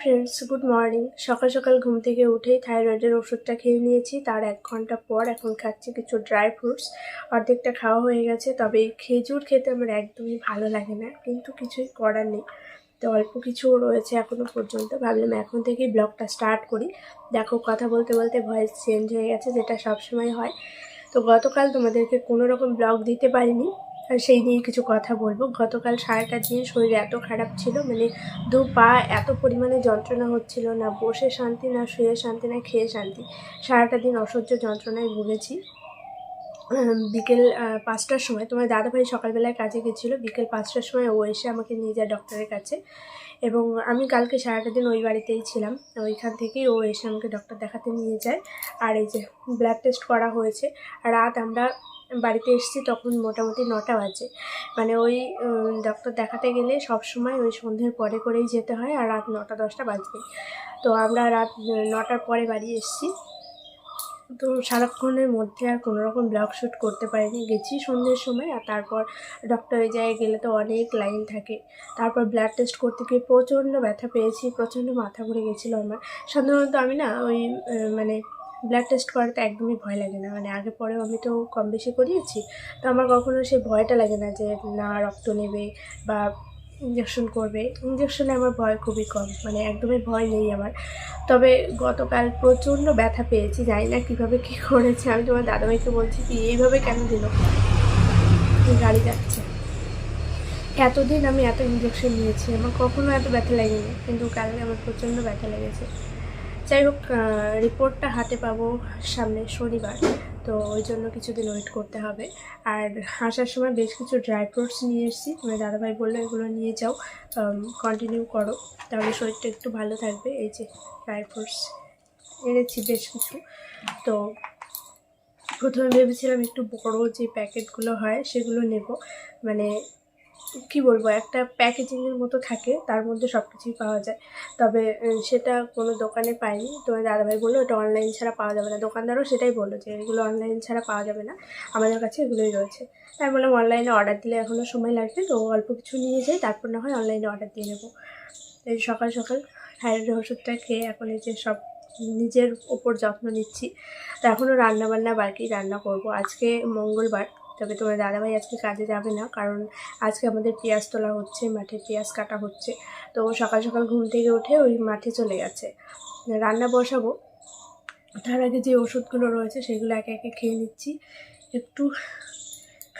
Friends good morning সকাল সকাল ঘুম থেকে উঠেই থাইরয়েডের ওষুধটা খেয়ে নিয়েছি। তার এক ঘণ্টা পর এখন খাচ্ছি কিছু ড্রাই ফ্রুটস অর্ধেকটা খাওয়া হয়ে গেছে, তবে এই খেজুর খেতে আমার একদমই ভালো লাগে না, কিন্তু কিছুই করার নেই। তো অল্প কিছু রয়েছে এখনও পর্যন্ত। ভাবলাম এখন থেকেই ব্লগটা স্টার্ট করি। দেখো, কথা বলতে বলতে ভয়েস চেঞ্জ হয়ে গেছে, যেটা সবসময় হয়। তো গতকাল তোমাদেরকে কোনো রকম ব্লগ দিতে পারিনি। সেই নিয়ে কিছু কথা বলব। গতকাল সারাটা দিন শরীর এত খারাপ ছিল মানে দু পা এত পরিমাণে যন্ত্রণা হচ্ছিল না, বসে শান্তি না, শুয়ে শান্তি না, খেয়ে শান্তি। সারাটা দিন অসহ্য যন্ত্রণায় ভুগেছি। বিকেল পাঁচটার সময় তোমার দাদাভাই সকালবেলায় কাজে গেছিল, বিকেল পাঁচটার সময় ও এসে আমাকে নিয়ে যায় ডক্টরের কাছে। এবং আমি কালকে সারাটা দিন ওই বাড়িতেই ছিলাম, ওইখান থেকেই ও এসে আমাকে ডক্টর দেখাতে নিয়ে যায়। আর এই যে ব্লাড টেস্ট করা হয়েছে, রাত আমরা বাড়িতে এসেছি তখন মোটামুটি নটা বাজে। মানে ওই ডক্টর দেখাতে গেলে সব সময় ওই সন্ধ্যের পরে করেই যেতে হয় আর রাত নটা, দশটা বাজবে। তো আমরা রাত নটার পরে বাড়ি এসেছি। তো সারাক্ষণের মধ্যে আর কোনো রকম ব্লগ শ্যুট করতে পারিনি। গেছি সন্ধ্যের সময় আর তারপর ডক্টর ডক্টরের জায়গায় গেলে তো অনেক লাইন থাকে। তারপর ব্লাড টেস্ট করতে গিয়ে প্রচণ্ড ব্যথা পেয়েছি, প্রচণ্ড মাথা ঘুরে গেছিল আমার। সাধারণত আমি না ওই মানে ব্লাড টেস্ট করাতে একদমই ভয় লাগে না। মানে আগে পরেও আমি তো কম বেশি করিয়েছি। তো আমার কখনো সেই ভয়টা লাগে না যে, না, রক্ত নেবে বা ইঞ্জেকশন করবে। ইঞ্জেকশনে আমার ভয় খুবই কম। মানে একদমই ভয় নেই আমার। তবে গতকাল প্রচণ্ড ব্যথা পেয়েছি, জানি না কীভাবে কী করেছে। আমি তোমার দাদাভাইকে বলছি কি, এইভাবে কেন দিল? গাড়ি যাচ্ছে। এতদিন আমি এত ইঞ্জেকশন নিয়েছি, আমার কখনো এত ব্যথা লাগেনি। কিন্তু কালকে আমার প্রচণ্ড ব্যথা লেগেছে। যাই হোক রিপোর্টটা হাতে পাবো সামনে শনিবার, তো ওই জন্য কিছুদিন ওয়েট করতে হবে। আর আসার সময় বেশ কিছু ড্রাই ফ্রুটস নিয়ে এসেছি। মানে দাদাভাই বলল এগুলো নিয়ে যাও কন্টিনিউ করো। তাহলে শরীরটা একটু ভালো থাকবে। এই যে ড্রাই ফ্রুটস এনেছি বেশ কিছু। তো প্রথমে ভেবেছিলাম একটু বড় যে প্যাকেটগুলো হয়, সেগুলো নেব। মানে কি বলব, একটা প্যাকেজিংয়ের মতো থাকে, তার মধ্যে সব কিছুই পাওয়া যায়। তবে সেটা কোনো দোকানে পাইনি। তোমার দাদাভাই বলল ওটা অনলাইন ছাড়া পাওয়া যাবে না। দোকানদারও সেটাই বলল যে, এগুলো অনলাইন ছাড়া পাওয়া যাবে না। আমাদের কাছে এগুলোই রয়েছে। তাই বললাম অনলাইনে অর্ডার দিলে এখনও সময় লাগবে, তো অল্প কিছু নিয়ে যাই, তারপর না হয় অনলাইনে অর্ডার দিয়ে নেব। এই সকাল সকাল থাইরয়েডের ওষুধটা খেয়ে এখন এই যে সব নিজের ওপর যত্ন নিচ্ছি। তো এখনও রান্নাবান্না বাকি রান্না করব। আজকে মঙ্গলবার তবে তোমার দাদাভাই আজকে কাজে যাবে না, কারণ আজকে আমাদের পেঁয়াজ তোলা হচ্ছে, মাঠে পেঁয়াজ কাটা হচ্ছে। তো সকাল সকাল ঘুম থেকে উঠে ওই মাঠে চলে গেছে। রান্না বসাবো। তার আগে যে ওষুধগুলো রয়েছে সেগুলো একে একে খেয়ে নিচ্ছি। একটু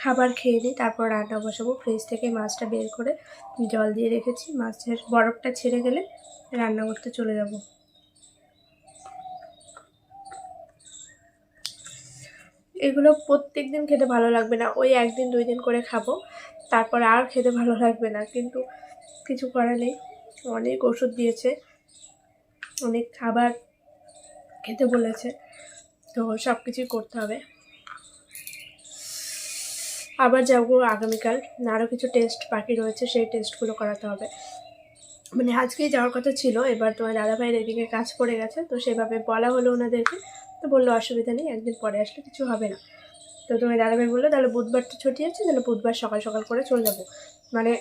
খাবার খেয়ে নিই, তারপর রান্না বসাবো। ফ্রিজ থেকে মাছটা বের করে জল দিয়ে রেখেছি। মাছের বরফটা ছেড়ে গেলে রান্না করতে চলে যাব। এগুলো প্রত্যেক দিন খেতে ভালো লাগবে না। ওই একদিন, দুই দিন করে খাব, তারপর আর খেতে ভালো লাগবে না। কিন্তু কিছু করার নেই। অনেক ওষুধ দিয়েছে, অনেক খাবার খেতে বলেছে। তো সব কিছুই করতে হবে। আবার যাব আগামীকাল। আরও কিছু টেস্ট বাকি রয়েছে, সেই টেস্টগুলো করাতে হবে। মানে আজকেই যাওয়ার কথা ছিল, এবার তোমার দাদাভাইয়ের এদিকে কাজ পড়ে গেছে, তো সেভাবে বলা হলো ওনাদেরকে। তো বলল, অসুবিধা নেই, একদিন পরে আসলে কিছু হবে না। তো তোমার দাদাভাই বলল, তাহলে বুধবার তো ছুটি আছে, তাহলে বুধবার সকাল সকাল করে চলে যাব। মানে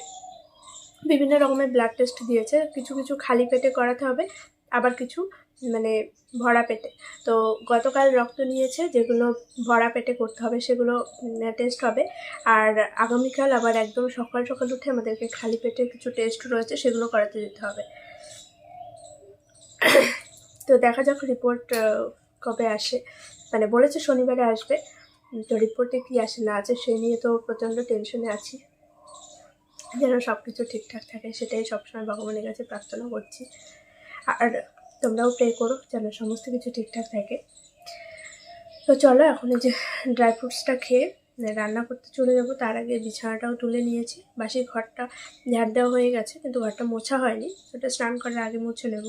বিভিন্ন রকমের ব্লাড টেস্ট দিয়েছে, কিছু কিছু খালি পেটে করাতে হবে, আবার কিছু মানে ভরা পেটে। তো গতকাল রক্ত নিয়েছে, যেগুলো ভরা পেটে করতে হবে, সেগুলো টেস্ট হবে। আর আগামীকাল আবার একদম সকাল সকাল উঠে আমাদেরকে খালি পেটে কিছু টেস্ট রয়েছে, সেগুলো করাতে যেতে হবে। তো দেখা যাক রিপোর্ট কবে আসে? মানে বলেছে শনিবারে আসবে। তো রিপোর্টে কি আসে না আছে সেই নিয়ে তো প্রচণ্ড টেনশনে আছি। যেন সব কিছু ঠিকঠাক থাকে সেটাই সবসময় ভগবানের কাছে প্রার্থনা করছি। আর তোমরাও প্রে করো যেন সমস্ত কিছু ঠিকঠাক থাকে। তো চলো এখন এই যে ড্রাই ফ্রুটসটা খেয়ে রান্না করতে চলে যাব। তার আগে বিছানাটাও তুলে নিয়েছি। বাসি ঘরটা ঝাড় দেওয়া হয়ে গেছে, কিন্তু ঘরটা মোছা হয়নি। সেটা স্নান করার আগে মুছে নেব।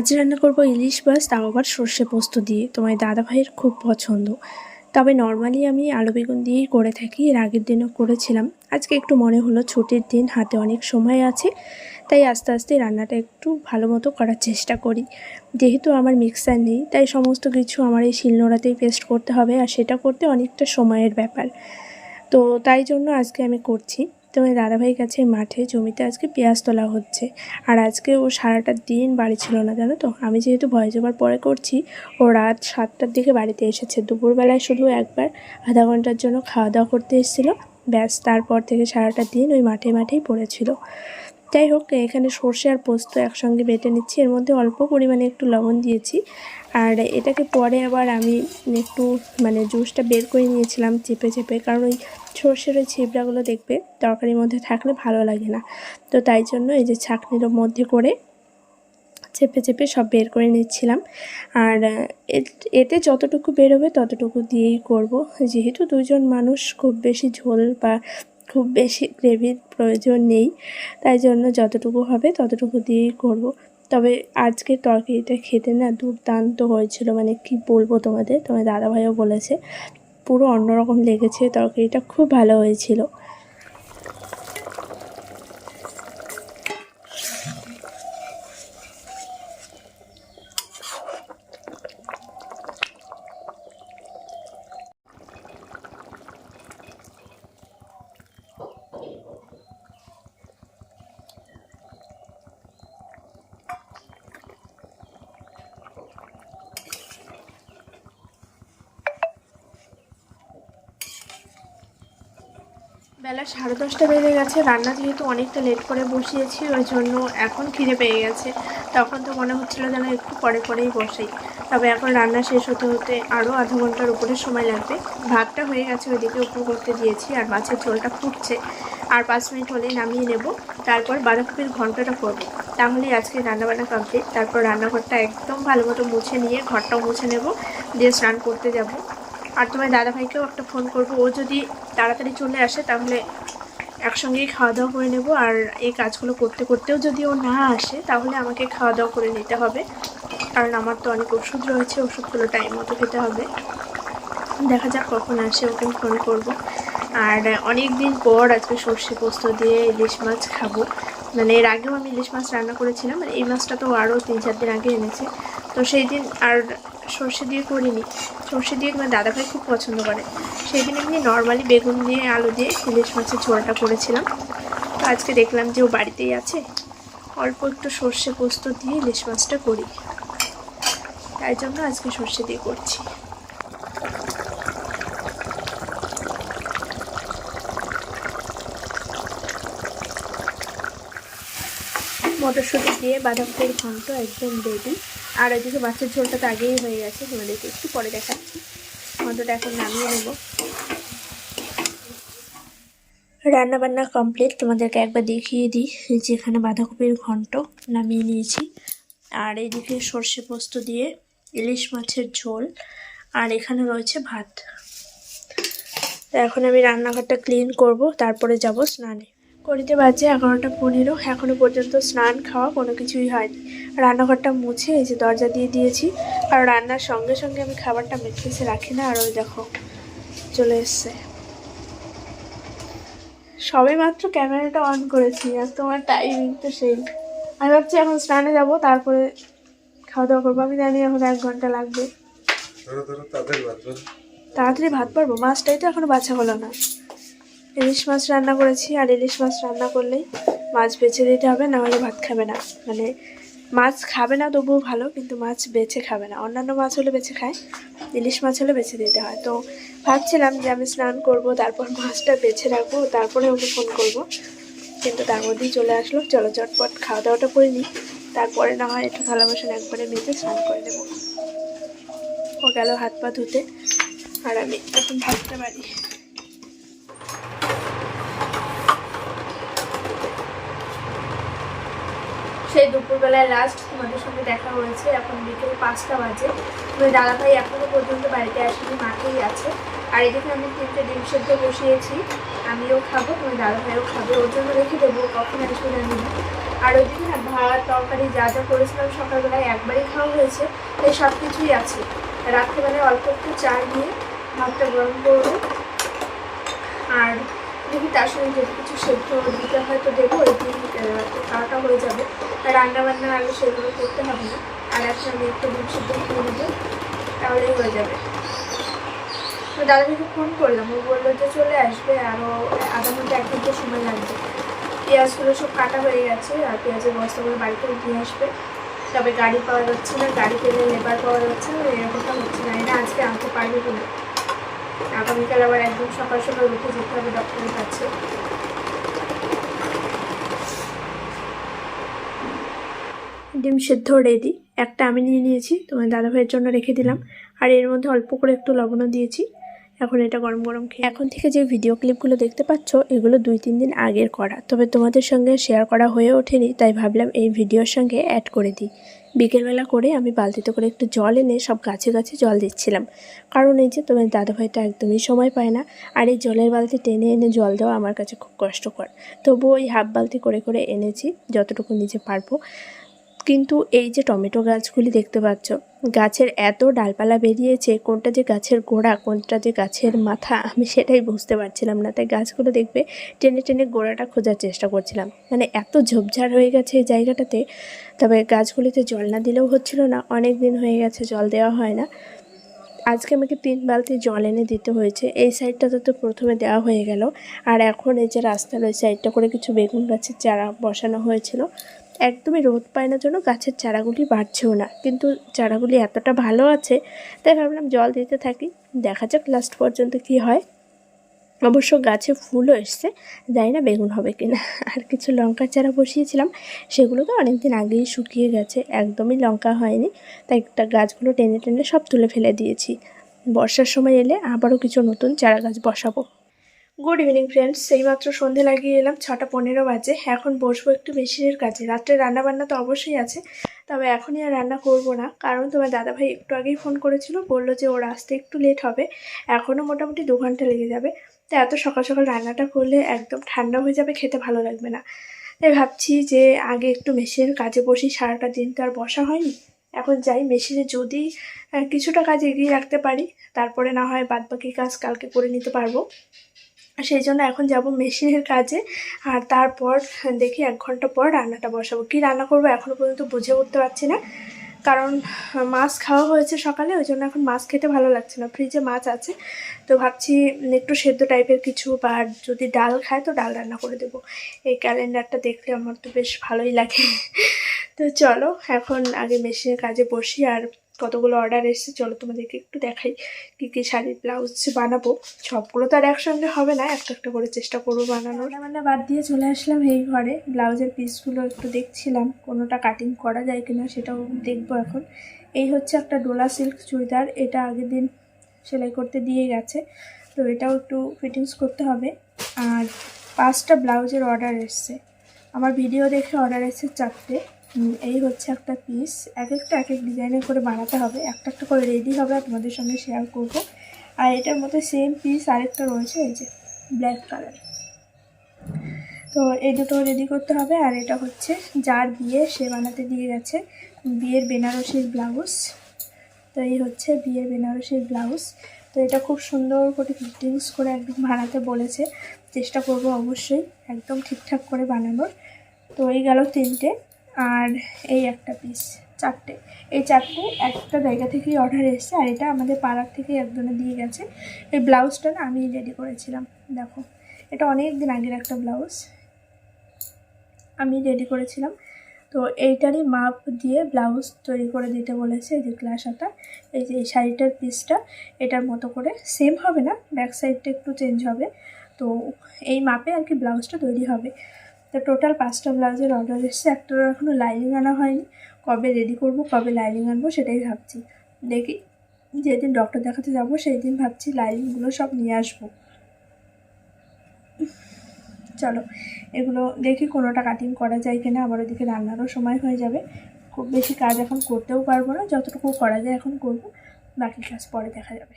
আজ রান্না করব ইলিশ মাছ, তাও আবার সর্ষে পোস্ত দিয়ে। তোমার দাদা ভাইয়ের খুব পছন্দ। তবে নর্মালি আমি আলু বেগুন দিয়েই করে থাকি, এর আগের দিনও করেছিলাম। আজকে একটু মনে হলো ছুটির দিন, হাতে অনেক সময় আছে, তাই আস্তে আস্তে রান্নাটা একটু ভালো মতো করার চেষ্টা করি। যেহেতু আমার মিক্সার নেই, তাই সমস্ত কিছু আমার এই শিলনোড়াতেই পেস্ট করতে হবে, আর সেটা করতে অনেকটা সময়ের ব্যাপার। তো তাই জন্য আজকে আমি করছি। তোমার দাদাভাই কাছে মাঠে, জমিতে আজকে পেঁয়াজ তোলা হচ্ছে। আর আজকে ও সারাটা দিন বাড়ি ছিল না, জানো তো? আমি যেহেতু ভয় যাবার পরে করছি, ও রাত সাতটার দিকে বাড়িতে এসেছে। দুপুরবেলায় শুধু একবার আধা ঘণ্টার জন্য খাওয়া দাওয়া করতে এসেছিল। ব্যাস, তারপর থেকে সারাটা দিন ওই মাঠে মাঠেই পড়েছিল। যাই হোক, এখানে সর্ষে আর পোস্ত একসঙ্গে বেটে নিচ্ছি। এর মধ্যে অল্প পরিমাণে একটু লবণ দিয়েছি। আর এটাকে পরে আবার আমি একটু মানে জুসটা বের করে নিয়েছিলাম চেপে চেপে, কারণ ওই সর্ষের ওই ছিবড়াগুলো দেখবে তরকারির মধ্যে থাকলে ভালো লাগে না। তো তাই জন্য এই যে ছাঁকনির মধ্যে করে চেপে চেপে সব বের করে নিচ্ছিলাম। আর এতে যতটুকু বেরোবে ততটুকু দিয়েই করব। যেহেতু দুজন মানুষ, খুব বেশি ঝোল বা খুব বেশি গ্রেভির প্রয়োজন নেই, তাই জন্য যতটুকু হবে ততটুকু দিয়েই করব। তবে আজকে তরকারিটা খেতে না দুর্দান্ত হয়েছিল। মানে কি বলব তোমাদের? তোমার দাদাভাইও বলেছে, পুরো অন্যরকম লেগেছে তরকারিটা, খুব ভালো হয়েছিল। বেলা সাড়ে দশটা বেজে গেছে। রান্না যেহেতু অনেকটা লেট করে বসিয়েছি, ওই জন্য এখন খিদে পেয়ে গেছে। তখন তো মনে হচ্ছিল যেন একটু পরে পরেই বসাই তবে এখন রান্না শেষ হতে হতে আরও আধা ঘণ্টার উপরে সময় লাগবে। ভাতটা হয়ে গেছে, ওইদিকে উপর করতে দিয়েছি আর মাছের ঝোলটা ফুটছে। আর পাঁচ মিনিট হলেই নামিয়ে নেব। তারপর বাঁধাকপির ঘন্টটা করব। তাহলে আজকে রান্নাবান্না কমপ্লিট তারপর রান্নাঘরটা একদম ভালো মতো মুছে নিয়ে ঘরটাও মুছে নেব। দিয়ে স্নান করতে যাব। আর তোমার দাদাভাইকেও একটা ফোন করব। ও যদি তাড়াতাড়ি চলে আসে, তাহলে একসঙ্গেই খাওয়া দাওয়া করে নেব। আর এই কাজগুলো করতে করতেও যদি ও না আসে, তাহলে আমাকে খাওয়া দাওয়া করে নিতে হবে। কারণ আমার তো অনেক ওষুধ রয়েছে, ওষুধগুলো টাইম মতো খেতে হবে। দেখা যাক কখন আসে, ওকে ফোন করব। আর অনেক দিন পর আজকে সর্ষে পোস্ত দিয়ে ইলিশ মাছ খাব। মানে এর আগেও আমি ইলিশ মাছ রান্না করেছিলাম মানে এই মাছটা তো আরও তিন চার দিন আগে এনেছে। তো সেই দিন আর সর্ষে দিয়ে করিনি। সর্ষে দিয়ে তোমার দাদাভাই খুব পছন্দ করে। সেই দিন এমনি নর্মালি বেগুন দিয়ে, আলু দিয়ে ইলিশ মাছের ঝোলটা করেছিলাম। তো আজকে দেখলাম যে ও বাড়িতেই আছে। অল্প একটু সর্ষে পোস্ত দিয়ে ইলিশ মাছটা করি। তাই জন্য আজকে সর্ষে দিয়ে করছি। মটরশুঁটি দিয়ে বাদাম বাঁধাকপির ঘন্ট একদম রেডি আর ওইদিকে মাছের ঝোলটা তো আগেই হয়ে গেছে, তোমাদেরকে একটু পরে দেখাচ্ছি ঘন্টটা এখন নামিয়ে নেব। রান্না বান্না কমপ্লিট তোমাদেরকে একবার দেখিয়ে দিই। যেখানে বাঁধাকপির ঘন্ট নামিয়ে নিয়েছি। আর এইদিকে সর্ষে পোস্ত দিয়ে ইলিশ মাছের ঝোল, আর এখানে রয়েছে ভাত। এখন আমি রান্নাঘরটা ক্লিন করব, তারপরে যাব স্নানে। করিতে বাজে এগারোটা পনেরো, এখনও পর্যন্ত স্নান খাওয়া কোনো কিছুই হয়নি। রান্নাঘরটা মুছে এই যে দরজা দিয়ে দিয়েছি। আর রান্নার সঙ্গে সঙ্গে আমি খাবারটা মেখেছে রাখি না আর ওই দেখো চলে এসছে। সবে মাত্র ক্যামেরাটা অন করেছি আর তোমার টাইমিং তো সেই। আমি ভাবছি এখন স্নানে যাব তারপরে খাওয়া দাওয়া করব। আমি জানি এখন এক ঘণ্টা লাগবে। তাড়াতাড়ি ভাত পারব? মাছটাই তো এখনও বাছা হলো না। ইলিশ মাছ রান্না করেছি আর ইলিশ মাছ রান্না করলেই মাছ বেছে দিতে হবে না হলে ভাত খাবে না। মানে মাছ খাবে না, তবুও ভালো, কিন্তু মাছ বেছে খাবে না। অন্যান্য মাছ হলে বেছে খায়, ইলিশ মাছ হলে বেছে দিতে হয়। তো ভাবছিলাম যে আমি স্নান করব, তারপর মাছটা বেছে রাখব, তারপরে ওকে ফোন করব। কিন্তু তার মধ্যেই চলে আসলো, চলো চটপট খাওয়া দাওয়াটা করে নিই। তারপরে না হয় একটু থালা বাসন একবারে মেজে স্নান করে দেবো ও গেল হাত পা ধুতে, আর আমি এখন ভাতটা বাড়ি সেই দুপুরবেলায় লাস্ট তোমাদের সঙ্গে দেখা হয়েছে, এখন বিকেল পাঁচটা বাজে। তুমি দাদাভাই এখনও পর্যন্ত বাড়িতে আসেনি মাঠেই আছে। আর এদিকে আমি তিনটে ডিম সেদ্ধ বসিয়েছি, আমিও খাব, তোমার দাদাভাইও খাবে, ওর জন্য রেখে দেবো, কখন আসবে জানি না। আর ওইদিকে না, ভাত, তরকারি যা যা করেছিলাম সকালবেলায় একবারই খাওয়া হয়েছে, তাই সব কিছুই আছে। রাত্রেবেলায় অল্প একটু চা দিয়ে ভাতটা গরম করব। আর দেখি তার সঙ্গে যদি কিছু সেদ্ধ দিতে হয়, তো দেবো দিন খাওয়াটা হয়ে যাবে। আর রান্না বান্না আগে সেগুলো করতে হবে না। আর একটা আমি একটু দুধ সেদ্ধ করে নেব, তাহলেই হয়ে যাবে। তো দাদাকে ফোন করলাম, ও বলল যে চলে আসবে আরও আধা ঘণ্টা, এক ঘণ্টা সময় লাগবে। পেঁয়াজগুলো সব কাটা হয়ে গেছে, আর পেঁয়াজের বস্তাগুলো বাড়িতে নিয়ে আসবে। তবে গাড়ি পাওয়া যাচ্ছে না, গাড়ি পেলে লেবার পাওয়া যাচ্ছে না, এরকমটা হচ্ছে না। এটা আজকে আনতে পারবে কিনা? আগামীকাল আবার একদম সকাল সকাল উঠে যেতে হবে ডক্টরের কাছে। ডিম সেদ্ধ রেডি একটা আমি নিয়ে নিয়েছি, তোমার দাদাভাইয়ের জন্য রেখে দিলাম। আর এর মধ্যে অল্প করে একটু লবণও দিয়েছি। এখন এটা গরম গরম খেয়ে এখন থেকে যে ভিডিও ক্লিপগুলো দেখতে পাচ্ছ, এগুলো দুই তিন দিন আগের করা। তবে তোমাদের সঙ্গে শেয়ার করা হয়ে ওঠেনি, তাই ভাবলাম এই ভিডিওর সঙ্গে অ্যাড করে দিই। বিকেলবেলা করে আমি বালতিতে করে একটু জল এনে সব গাছে গাছে জল দিচ্ছিলাম। কারণ এই যে তোমার দাদাভাইটা একদমই সময় পায় না, আর এই জলের বালতি টেনে এনে জল দেওয়া আমার কাছে খুব কষ্টকর। তবুও ওই হাফ বালতি করে করে এনেছি, যতটুকু নিজে পারব। কিন্তু এই যে টমেটো গাছগুলি দেখতে পাচ্ছ, গাছের এত ডালপালা বেরিয়েছে, কোনটা যে গাছের গোড়া, কোনটা যে গাছের মাথা, আমি সেটাই বুঝতে পারছিলাম না। তাই গাছগুলো দেখবে টেনে টেনে গোড়াটা খোঁজার চেষ্টা করছিলাম। মানে এত ঝোপঝাড় হয়ে গেছে এই জায়গাটাতে, তবে গাছগুলিতে জল না দিলেও হচ্ছিল না, অনেক দিন হয়ে গেছে জল দেওয়া হয় না। আজকে আমাকে তিন বালতি জল এনে দিতে হয়েছে, এই সাইডটাতে তো প্রথমে দেওয়া হয়ে গেল, আর এখন এই যে রাস্তার ওই সাইডটা করে কিছু বেগুন গাছের চারা বসানো হয়েছিল একদমই রোদ পায় না জন্য গাছের চারাগুলি বাড়ছেও না। কিন্তু চারাগুলি এতটা ভালো আছে, তাই ভাবলাম জল দিতে থাকি। দেখা যাক লাস্ট পর্যন্ত কি হয়। অবশ্য গাছে ফুলও এসছে, জানি না বেগুন হবে কিনা। আর কিছু লঙ্কার চারা বসিয়েছিলাম, সেগুলো তো অনেকদিন আগেই শুকিয়ে গেছে, একদমই লঙ্কা হয়নি। তাই একটা গাছগুলো টেনে টেনে সব তুলে ফেলে দিয়েছি। বর্ষার সময় এলে আবারও কিছু নতুন চারা গাছ বসাবো। গুড ইভিনিং ফ্রেন্ডস এইমাত্র সন্ধে লাগিয়ে এলাম, ছটা পনেরো বাজে। এখন বসবো একটু মেশিনের কাছে রাত্রে রান্না বান্না তো অবশ্যই আছে, তবে এখনই আর রান্না করব না। কারণ তোমার দাদাভাই একটু আগেই ফোন করেছিল, বলল যে ওর আসতে একটু লেট হবে। এখনও মোটামুটি দু ঘণ্টা লেগে যাবে। তো এত সকাল সকাল রান্নাটা করলে একদম ঠান্ডা হয়ে যাবে, খেতে ভালো লাগবে না। তাই ভাবছি যে আগে একটু মেশিনের কাজে বসি, সারাটা দিন তো আর বসা হয়নি। এখন যাই মেশিনে যদি কিছুটা কাজ এগিয়ে রাখতে পারি, তারপরে না হয় বাদবাকি কাজ কালকে করে নিতে পারব। সেই জন্য এখন যাব মেশিনের কাজে। আর তারপর দেখি এক ঘণ্টা পর রান্নাটা বসাবো। কি রান্না করব এখনও পর্যন্ত বুঝে উঠতে পারছি না। কারণ মাছ খাওয়া হয়েছে সকালে, ওই জন্য এখন মাছ খেতে ভালো লাগছে না। ফ্রিজে মাছ আছে, তো ভাবছি একটু সেদ্ধ টাইপের কিছু বা যদি ডাল খায় তো ডাল রান্না করে দেবো। এই ক্যালেন্ডারটা দেখলে আমার তো বেশ ভালোই লাগে। তো চলো, এখন আগে মেশিনের কাজে বসি আর কতগুলো অর্ডার এসেছে, চলো তোমাদেরকে একটু দেখাই কী কী শাড়ির ব্লাউজ বানাবো। সবগুলো তো আর একসঙ্গে হবে না, একটা একটা করে চেষ্টা করব বানানোর। মানে বাদ দিয়ে চলে আসলাম এই ঘরে। ব্লাউজের পিসগুলো একটু দেখছিলাম, কোনোটা কাটিং করা যায় কিনা সেটাও দেখব এখন। এই হচ্ছে একটা ডোলা সিল্ক চুড়িদার, এটা আগের দিন সেলাই করতে দিয়ে গেছে, তো এটাও একটু ফিটিংস করতে হবে। আর পাঁচটা ব্লাউজের অর্ডার এসছে। আমার ভিডিও দেখে অর্ডার এসেছে চারটে। এই হচ্ছে একটা পিস এক একটা এক এক ডিজাইনের করে বানাতে হবে। একটা একটা করে রেডি হবে, আর তোমাদের সঙ্গে শেয়ার করব। আর এটার মধ্যে সেম পিস আরেকটা রয়েছে, এই যে ব্ল্যাক কালার তো এই দুটো রেডি করতে হবে, আর এটা হচ্ছে যার বিয়ে সে বানাতে দিয়ে গেছে, বিয়ের বেনারসির ব্লাউজ তো এই হচ্ছে বিয়ের বেনারসির ব্লাউজ তো এটা খুব সুন্দর করে ফিটিংস করে একদম বানাতে বলেছে। চেষ্টা করব অবশ্যই একদম ঠিকঠাক করে বানানোর। তো এই গেল তিনটে। আর এই একটা পিস চারটে। এই চারটে একটা জায়গা থেকেই অর্ডার এসেছে আর এটা আমাদের পাড়ার থেকে একজনে দিয়ে গেছে। এই ব্লাউজটা না আমি রেডি করেছিলাম, দেখো। এটা অনেক দিন আগের একটা ব্লাউজ আমি রেডি করেছিলাম। তো এইটারই মাপ দিয়ে ব্লাউজ তৈরি করে দিতে বলেছে এই যে গ্লাস হাতা এই যে শাড়িটার পিসটা এটার মতো করে। সেম হবে না ব্যাক সাইডটা একটু চেঞ্জ হবে। তো এই মাপে আর কি ব্লাউজটা তৈরি হবে। তো টোটাল পাঁচটা ব্লাউজের অর্ডার এসছে একটা এখনও লাইনিং আনা হয়নি। কবে রেডি করব, কবে লাইনিং আনব সেটাই ভাবছি। দেখি, যেদিন ডক্টর দেখাতে যাব সেই দিন ভাবছি লাইনিংগুলো সব নিয়ে আসব। চলো, এগুলো দেখি কোনোটা কাটিং করা যায় কিনা, আবার ওদিকে রান্নারও সময় হয়ে যাবে। খুব বেশি কাজ এখন করতেও পারব না, যতটুকু করা যায় এখন করব, বাকি কাজ পরে দেখা যাবে।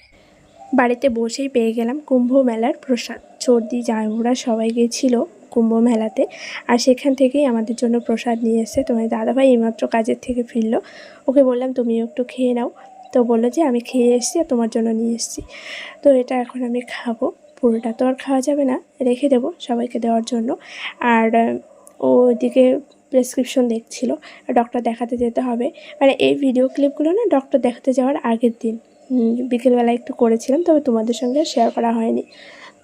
বাড়িতে বসেই পেয়ে গেলাম কুম্ভ মেলার প্রসাদ। সর্দি জামাইবুড়া সবাই গেছিল। কুম্ভ মেলাতে। আর সেখান থেকেই আমাদের জন্য প্রসাদ নিয়ে এসেছে। তোমার দাদাভাই এইমাত্র কাজের থেকে ফিরলো। ওকে বললাম, তুমিও একটু খেয়ে নাও। তো বলল যে, আমি খেয়ে এসেছি আর তোমার জন্য নিয়ে এসেছি। তো এটা এখন আমি খাব। পুরোটা তো আর খাওয়া যাবে না। রেখে দেবো সবাইকে দেওয়ার জন্য। আর ও ওইদিকে প্রেসক্রিপশন দেখছিল। ডক্টর দেখাতে যেতে হবে। মানে এই ভিডিও ক্লিপগুলো না ডক্টর দেখাতে যাওয়ার আগের দিন। বিকেলবেলা একটু করেছিলাম, তবে তোমাদের সঙ্গে শেয়ার করা হয়নি।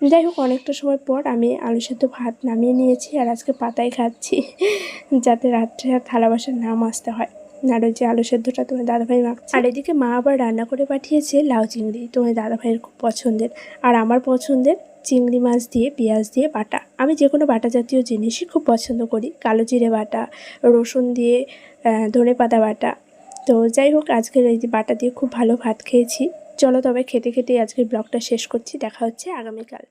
যাই হোক, অনেকটা সময় পর আমি আলু সেদ্ধ ভাত নামিয়ে নিয়েছি আর আজকে পাতায় খাচ্ছি, যাতে রাত্রে আর থালা বাসার নাম আসতে হয়। আর ওই যে আলু সেদ্ধটা তোমার দাদাভাই মাখছে। আর এদিকে মা আবার রান্না করে পাঠিয়েছে লাউ চিংড়ি, তোমার দাদাভাইয়ের খুব পছন্দের। আর আমার পছন্দের চিংড়ি মাছ দিয়ে, পেঁয়াজ দিয়ে বাটা। আমি যে কোনো বাটা জাতীয় জিনিসই খুব পছন্দ করি। কালো জিরে বাটা, রসুন দিয়ে ধনে পাতা বাটা। তো যাই হোক, আজকের এই যে বাটা দিয়ে খুব ভালো ভাত খেয়েছি। চলো তবে খেতে খেতে আজকের ব্লগটা শেষ করছি। দেখা হচ্ছে আগামীকাল।